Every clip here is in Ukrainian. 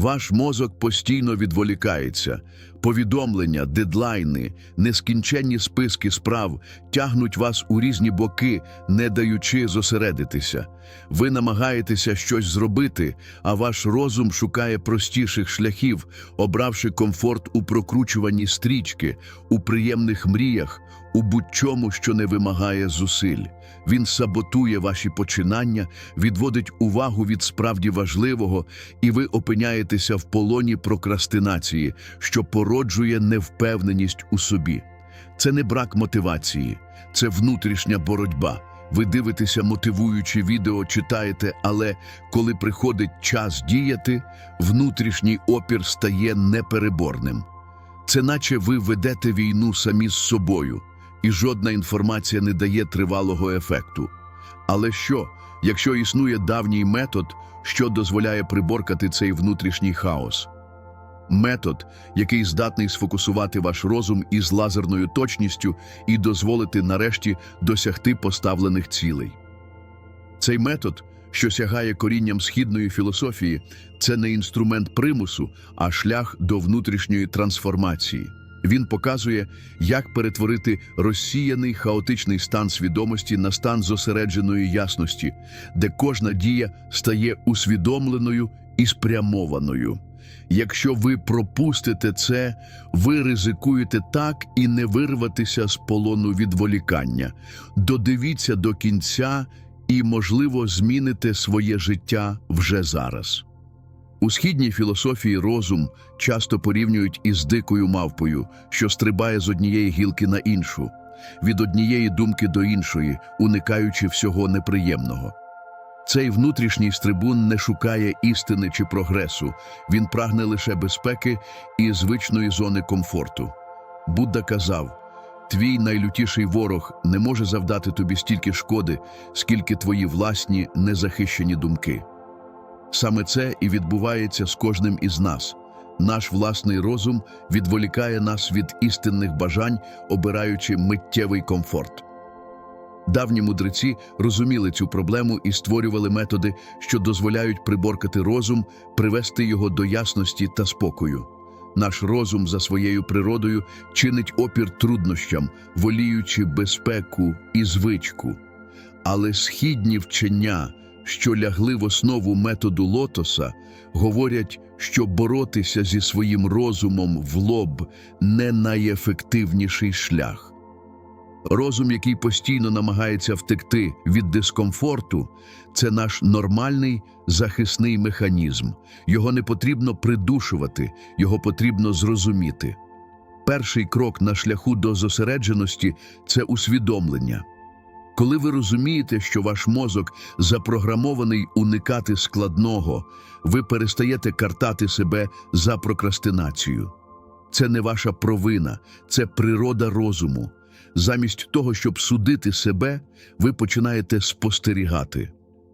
Ваш мозок постійно відволікається. Повідомлення, дедлайни, нескінченні списки справ тягнуть вас у різні боки, не даючи зосередитися. Ви намагаєтеся щось зробити, а ваш розум шукає простіших шляхів, обравши комфорт у прокручуванні стрічки, у приємних мріях, у будь-чому, що не вимагає зусиль. Він саботує ваші починання, відводить увагу від справді важливого, і ви опиняєтеся в полоні прокрастинації, що породжує невпевненість у собі. Це не брак мотивації, це внутрішня боротьба. Ви дивитеся мотивуючі відео, читаєте, але коли приходить час діяти, внутрішній опір стає непереборним. Це наче ви ведете війну самі з собою, і жодна інформація не дає тривалого ефекту. Але що, якщо існує давній метод, що дозволяє приборкати цей внутрішній хаос? Метод, який здатний сфокусувати ваш розум із лазерною точністю і дозволити нарешті досягти поставлених цілей. Цей метод, що сягає корінням східної філософії, це не інструмент примусу, а шлях до внутрішньої трансформації. Він показує, як перетворити розсіяний хаотичний стан свідомості на стан зосередженої ясності, де кожна дія стає усвідомленою і спрямованою. Якщо ви пропустите це, ви ризикуєте так і не вирватися з полону відволікання. Додивіться до кінця і, можливо, зміните своє життя вже зараз. У східній філософії розум часто порівнюють із дикою мавпою, що стрибає з однієї гілки на іншу, від однієї думки до іншої, уникаючи всього неприємного. Цей внутрішній стрибун не шукає істини чи прогресу, він прагне лише безпеки і звичної зони комфорту. Будда казав: Твій найлютіший ворог не може завдати тобі стільки шкоди, скільки твої власні незахищені думки. Саме це і відбувається з кожним із нас. Наш власний розум відволікає нас від істинних бажань, обираючи миттєвий комфорт. Давні мудреці розуміли цю проблему і створювали методи, що дозволяють приборкати розум, привести його до ясності та спокою. Наш розум за своєю природою чинить опір труднощам, воліючи безпеку і звичку. Але східні вчення, що лягли в основу методу лотоса, говорять, що боротися зі своїм розумом в лоб не найефективніший шлях. Розум, який постійно намагається втекти від дискомфорту, це наш нормальний захисний механізм. Його не потрібно придушувати, його потрібно зрозуміти. Перший крок на шляху до зосередженості це усвідомлення. Коли ви розумієте, що ваш мозок запрограмований уникати складного, ви перестаєте картати себе за прокрастинацію. Це не ваша провина, це природа розуму. Замість того, щоб судити себе, ви починаєте спостерігати.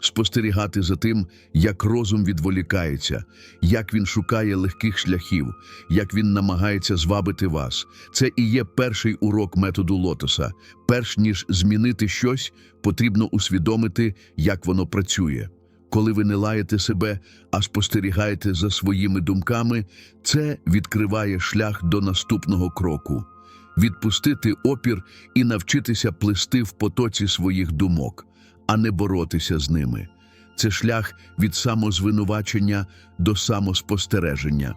Спостерігати за тим, як розум відволікається, як він шукає легких шляхів, як він намагається звабити вас. Це і є перший урок методу лотоса. Перш ніж змінити щось, потрібно усвідомити, як воно працює. Коли ви не лаєте себе, а спостерігаєте за своїми думками, це відкриває шлях до наступного кроку відпустити опір і навчитися плисти в потоці своїх думок, а не боротися з ними. Це шлях від самозвинувачення до самоспостереження.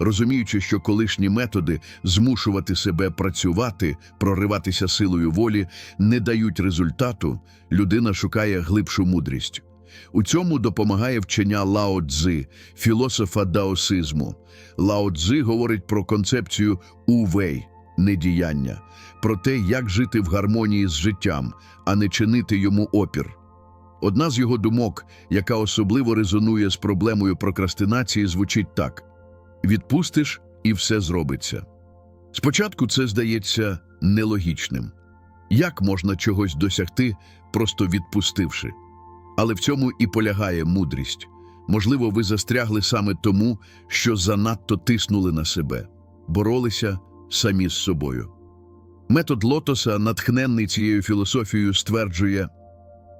Розуміючи, що колишні методи змушувати себе працювати, прориватися силою волі не дають результату, людина шукає глибшу мудрість. У цьому допомагає вчення Лао Цзи, філософа даосизму. Лао Цзи говорить про концепцію увей недіяння, про те, як жити в гармонії з життям, а не чинити йому опір. Одна з його думок, яка особливо резонує з проблемою прокрастинації, звучить так: відпустиш і все зробиться. Спочатку це здається нелогічним. Як можна чогось досягти, просто відпустивши? Але в цьому і полягає мудрість. Можливо, ви застрягли саме тому, що занадто тиснули на себе, боролися самі з собою. Метод лотоса, натхненний цією філософією, стверджує,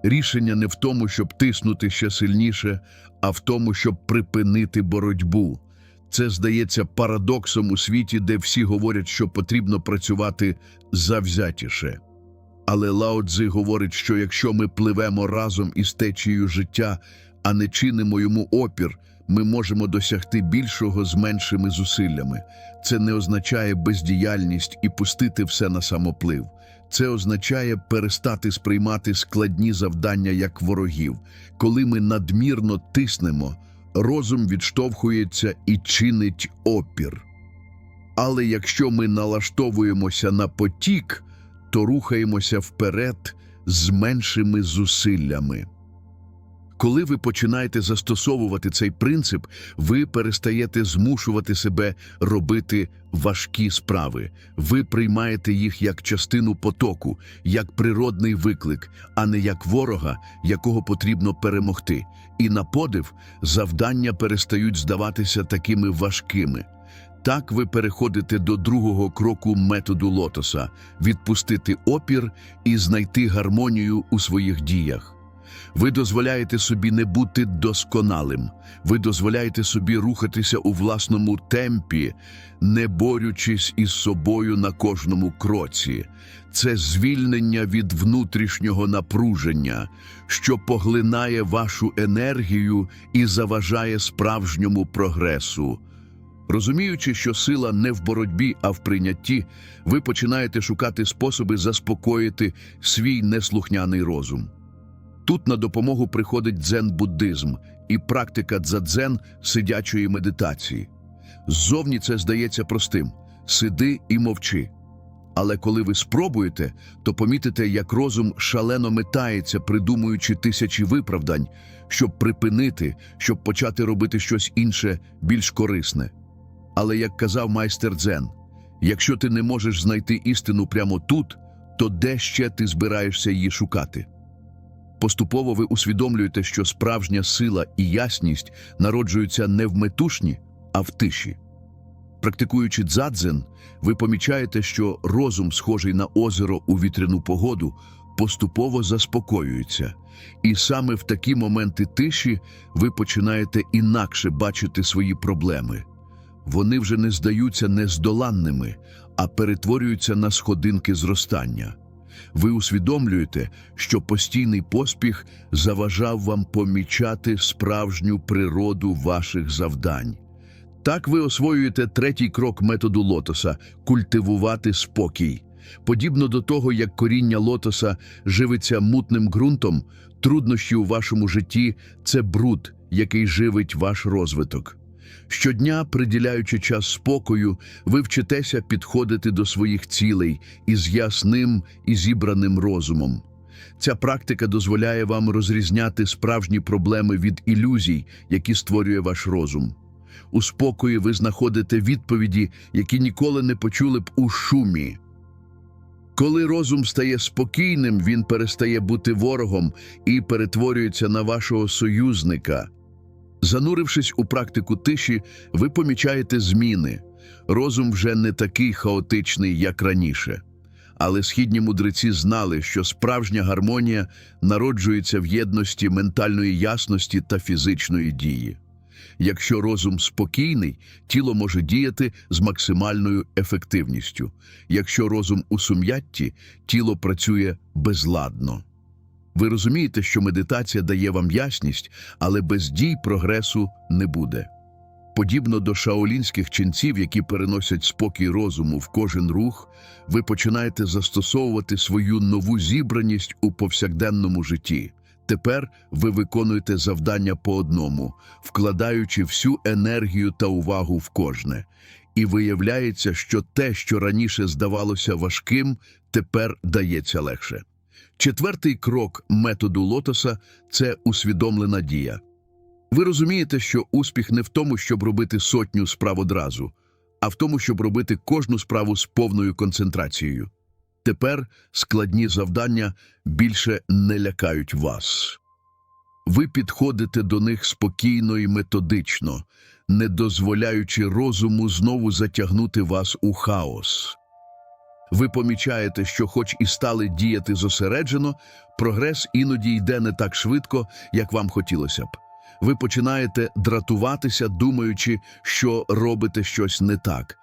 Рішення не в тому, щоб тиснути ще сильніше, а в тому, щоб припинити боротьбу. Це здається парадоксом у світі, де всі говорять, що потрібно працювати завзятіше. Але Лао Цзи говорить, що якщо ми пливемо разом із течією життя, а не чинимо йому опір, ми можемо досягти більшого з меншими зусиллями. Це не означає бездіяльність і пустити все на самоплив. Це означає перестати сприймати складні завдання як ворогів. Коли ми надмірно тиснемо, розум відштовхується і чинить опір. Але якщо ми налаштовуємося на потік, то рухаємося вперед з меншими зусиллями. Коли ви починаєте застосовувати цей принцип, ви перестаєте змушувати себе робити важкі справи. Ви приймаєте їх як частину потоку, як природний виклик, а не як ворога, якого потрібно перемогти. І на подив завдання перестають здаватися такими важкими. Так ви переходите до другого кроку методу лотоса відпустити опір і знайти гармонію у своїх діях. Ви дозволяєте собі не бути досконалим, ви дозволяєте собі рухатися у власному темпі, не борючись із собою на кожному кроці. Це звільнення від внутрішнього напруження, що поглинає вашу енергію і заважає справжньому прогресу. Розуміючи, що сила не в боротьбі, а в прийнятті, ви починаєте шукати способи заспокоїти свій неслухняний розум. Тут на допомогу приходить дзен-буддизм і практика дзадзен сидячої медитації. Ззовні це здається простим сиди і мовчи. Але коли ви спробуєте, то помітите, як розум шалено метається, придумуючи тисячі виправдань, щоб припинити, щоб почати робити щось інше, більш корисне. Але як казав майстер Дзен, якщо ти не можеш знайти істину прямо тут, то де ще ти збираєшся її шукати? Поступово ви усвідомлюєте, що справжня сила і ясність народжуються не в метушні, а в тиші. Практикуючи дзадзен, ви помічаєте, що розум, схожий на озеро у вітряну погоду, поступово заспокоюється. І саме в такі моменти тиші ви починаєте інакше бачити свої проблеми. Вони вже не здаються нездоланними, а перетворюються на сходинки зростання. Ви усвідомлюєте, що постійний поспіх заважав вам помічати справжню природу ваших завдань. Так ви освоюєте третій крок методу лотоса культивувати спокій. Подібно до того, як коріння лотоса живиться мутним ґрунтом, труднощі у вашому житті це бруд, який живить ваш розвиток. Щодня, приділяючи час спокою, ви вчитеся підходити до своїх цілей із ясним і зібраним розумом. Ця практика дозволяє вам розрізняти справжні проблеми від ілюзій, які створює ваш розум. У спокої ви знаходите відповіді, які ніколи не почули б у шумі. Коли розум стає спокійним, він перестає бути ворогом і перетворюється на вашого союзника. Занурившись у практику тиші, ви помічаєте зміни. Розум вже не такий хаотичний, як раніше. Але східні мудреці знали, що справжня гармонія народжується в єдності ментальної ясності та фізичної дії. Якщо розум спокійний, тіло може діяти з максимальною ефективністю. Якщо розум у сум'ятті, тіло працює безладно. Ви розумієте, що медитація дає вам ясність, але без дій прогресу не буде. Подібно до шаолінських ченців, які переносять спокій розуму в кожен рух, ви починаєте застосовувати свою нову зібраність у повсякденному житті. Тепер ви виконуєте завдання по одному, вкладаючи всю енергію та увагу в кожне. І виявляється, що те, що раніше здавалося важким, тепер дається легше. Четвертий крок методу лотоса це усвідомлена дія. Ви розумієте, що успіх не в тому, щоб робити сотню справ одразу, а в тому, щоб робити кожну справу з повною концентрацією. Тепер складні завдання більше не лякають вас. Ви підходите до них спокійно і методично, не дозволяючи розуму знову затягнути вас у хаос. Ви помічаєте, що, хоч і стали діяти зосереджено, прогрес іноді йде не так швидко, як вам хотілося б. Ви починаєте дратуватися, думаючи, що робите щось не так.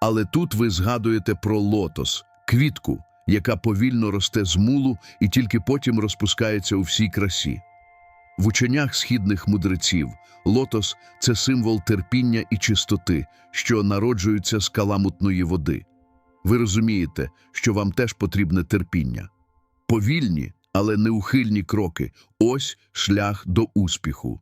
Але тут ви згадуєте про лотос, квітку, яка повільно росте з мулу і тільки потім розпускається у всій красі. В ученнях східних мудреців лотос це символ терпіння і чистоти, що народжуються з каламутної води. Ви розумієте, що вам теж потрібне терпіння. Повільні, але неухильні кроки ось шлях до успіху.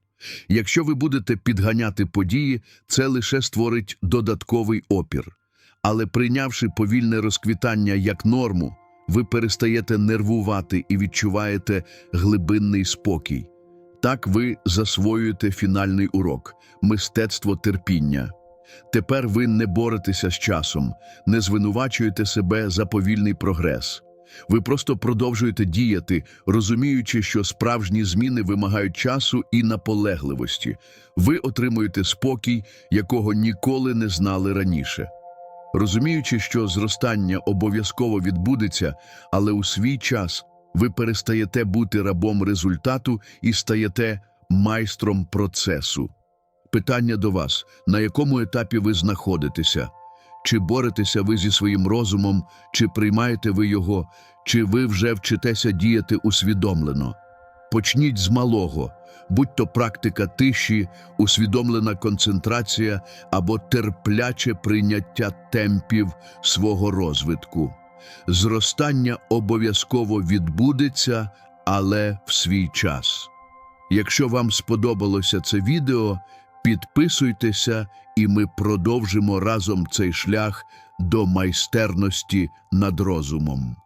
Якщо ви будете підганяти події, це лише створить додатковий опір. Але прийнявши повільне розквітання як норму, ви перестаєте нервувати і відчуваєте глибинний спокій. Так ви засвоюєте фінальний урок мистецтво терпіння. Тепер ви не боретеся з часом, не звинувачуєте себе за повільний прогрес. Ви просто продовжуєте діяти, розуміючи, що справжні зміни вимагають часу і наполегливості. Ви отримуєте спокій, якого ніколи не знали раніше. Розуміючи, що зростання обов'язково відбудеться, але у свій час ви перестаєте бути рабом результату і стаєте майстром процесу. Питання до вас: на якому етапі ви знаходитеся? Чи боретеся ви зі своїм розумом, чи приймаєте ви його, чи ви вже вчитеся діяти усвідомлено? Почніть з малого, будь то практика тиші, усвідомлена концентрація або терпляче прийняття темпів свого розвитку. Зростання обов'язково відбудеться, але в свій час. Якщо вам сподобалося це відео, підписуйтеся, і ми продовжимо разом цей шлях до майстерності над розумом.